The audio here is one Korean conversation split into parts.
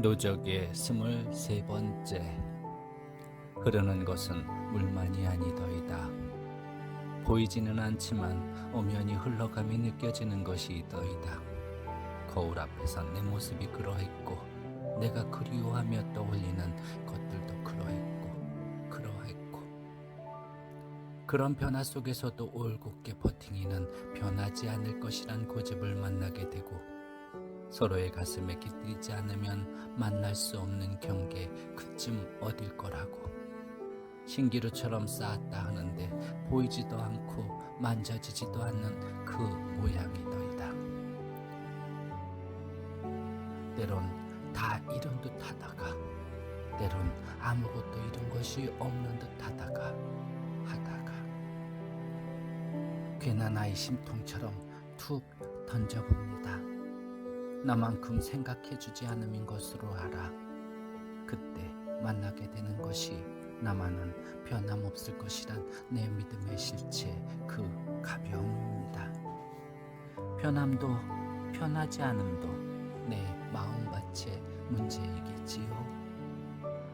노적의 스물세 번째 흐르는 것은 물만이 아니더이다. 보이지는 않지만 엄연히 흘러감이 느껴지는 것이 이더이다. 거울 앞에선 내 모습이 그러했고 내가 그리워하며 떠올리는 것들도 그러했고 그러했고 그런 변화 속에서도 올곧게 버팅이는 변하지 않을 것이란 고집을 만나게 되고 서로의 가슴에 깃들이지 않으면 만날 수 없는 경계 그쯤 어딜 거라고. 신기루처럼 쌓았다 하는데 보이지도 않고 만져지지도 않는 그 모양이더이다. 때론 다 이룬 듯 하다가 때론 아무것도 이룬 것이 없는 듯 하다가 하다가. 괜한 아이 심통처럼 툭 던져봅니다. 나만큼 생각해주지 않음인 것으로 알아. 그때 만나게 되는 것이 나만은 변함없을 것이란 내 믿음의 실체 그 가벼움입니다. 변함도 변하지 않음도 내 마음밭의 문제이겠지요.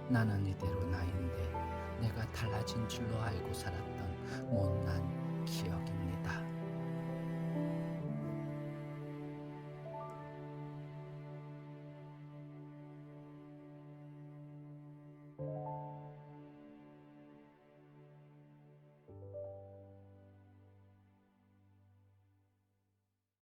나는 이대로 나인데 내가 달라진 줄로 알고 살았던 못난 기억입니다.